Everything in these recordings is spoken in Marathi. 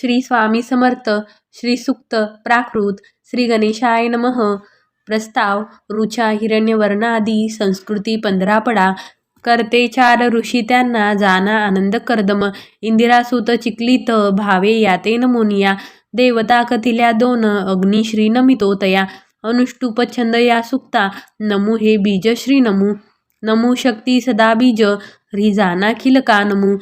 श्री स्वामी समर्थ श्री सुक्त प्राकृत श्री गणेशाय नमः. प्रस्ताव रुचा हिरण्यवर्णादी संस्कृती पंधरापडा करते चार ऋषी त्यांना जाना आनंद कर्दम. इंदिरासुत चिकलित भावे याते नमोनिया देवता कथिल्या दोन अग्निश्री नमितोतया. नमितो तया अनुष्टुप छंद या सुक्ता नमू हे बीज श्री नमू. नमू शक्ती सदा बीज ह्री जाना का नमू.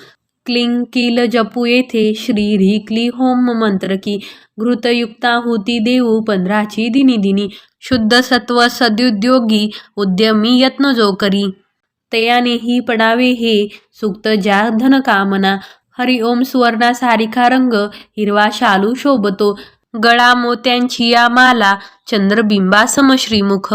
क्लिंग किल जपू येथे श्री ह्री क्ली होम मंत्र की। घृतयुक्ता होती देऊ पंधराची दिनी दिनी। शुद्ध सत्व सद्युद्योगी उद्यमी यत्न जो करी। तयाने ही पडावे हे सुक्त ज्या धन कामना। हरि ओम सुवर्णा सारिका रंग हिरवा शालू शोभतो। गळा मोत्यांची या माला चंद्रबिंबासम श्रीमुख।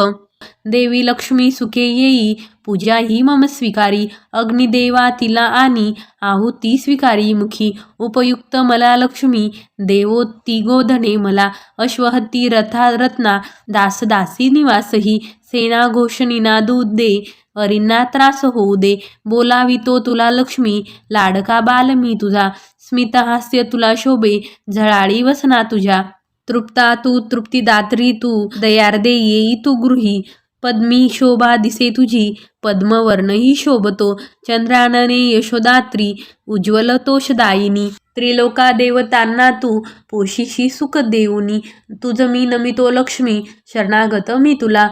देवी लक्ष्मी सुखे येई पूजा ही मम स्वीकारी अग्निदेवा तिला आणि आहुती स्वीकारी मुखी उपयुक्त मला लक्ष्मी देवो तिगोधने मला अश्वहती रथा रत्ना दासदासी निवासही सेना घोषणीना दूध दे अरिंना त्रास होऊ दे बोलावितो तुला लक्ष्मी लाडका बाल मी तुझा स्मितहास्य तुला शोभे झळाळी वसना तुझ्या. तृप्ता तू तृप्ती दात्री तू दयार्दे येई तू गृही. पद्मी शोभा दिसे तुझी पद्मवर्णही शोभतो. चंद्रानने यशोदात्री उज्ज्वल तोषदायिनी त्रिलोका देवतांना तू पोशिशी सुख देऊनी. तुझ मी नमितो लक्ष्मी शरणागत मी तुला.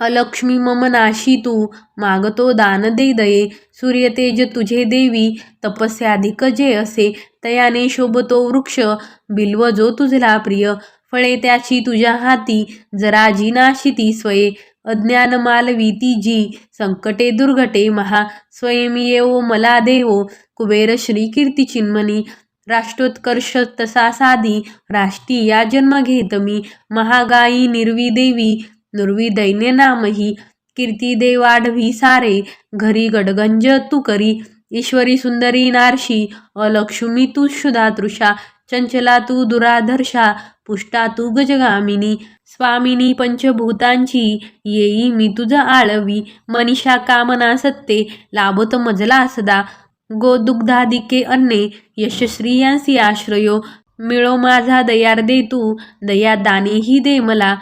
अलक्ष्मी मम नाशी तू. मागतो दान दे दये. सूर्यतेज तुझे देवी. तपस्याधिक जे असे. तयाने शोभतो वृक्ष. बिल्व जो तुझला प्रिय. फळे त्याची तुझ्या हाती. जरा जी नाशी ती स्वये. अज्ञान मालवीती जी. संकटे दुर्घटे महा. स्वयं येवो मला देवो. कुबेर श्री कीर्ती चिन्मनी राष्ट्रोत्कर्ष तसा साधी. राष्ट्रीय या जन्म घेत मी. महागाई निर्वी देवी नुर्वी दैन्य नामही कीर्ती देवाढवी सारे घरी गडगंज तू करी ईश्वरी सुंदरी नारशी अलक्ष्मी तू शुधा तृषा चंचला तू दुराधर्षा पुष्टा तू गजगामिनी स्वामिनी पंचभूतांची येई मी तुझ आळवी मनीषा कामना सत्ते लाभत मजला सदा गोदुग्धादिके अन्ने यशश्रियांसी आश्रयो मिळो माझा दयार दे तू दया दानेही दे मला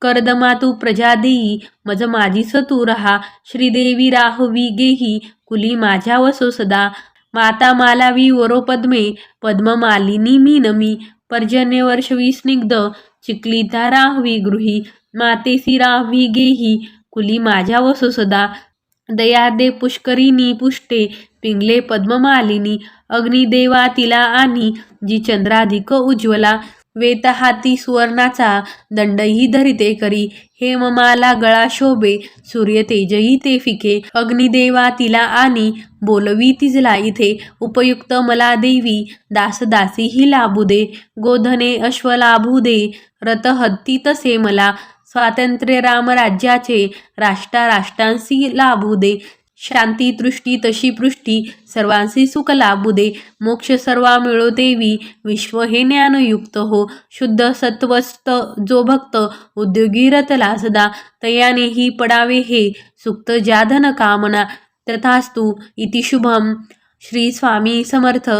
कर्दमा तू प्रजा देई मज माझी सतू रहा श्रीदेवी राहवी गेही कुली माझ्या वसो सदा. माता मालावी वरो पद्मे पद्ममालिनी मी नमी. पर्जन्य वर्षवी स्निग्ध चिखलीता राहवी गृही. मातेसी राहवी गेही कुली माझ्या वसो सदा. दयादे पुष्करिणी पुष्टे पिंगले पद्ममालिनी अग्निदेवा तिला आणि जी चंद्राधिक उज्ज्वला. वेत हाती सुवर्णाचा दंडही धरिते करी. हेममाला गळा शोभे सूर्य तेजही ते फिके. अग्निदेवा तिला आणि बोलवी तिजला इथे. उपयुक्त मला देवी दासदासीही लाभू दे. गोधने अश्व लाभू दे. रथहत्ती तसे मला. स्वातंत्र्य रामराज्याचे राष्ट्रा राष्ट्रांसी लाभू दे. शांती तृष्टी तशी पृष्टी सर्वांसी सुख लाभू दे मोक्ष सर्वा मिळो देवी विश्व हे ज्ञानयुक्त हो. शुद्ध सत्वस्त जो भक्त उद्योगी रतला सदा. तयानेही पडावे हे सुक्त जाधन कामना. तथास्तु इति शुभम. श्री स्वामी समर्थ.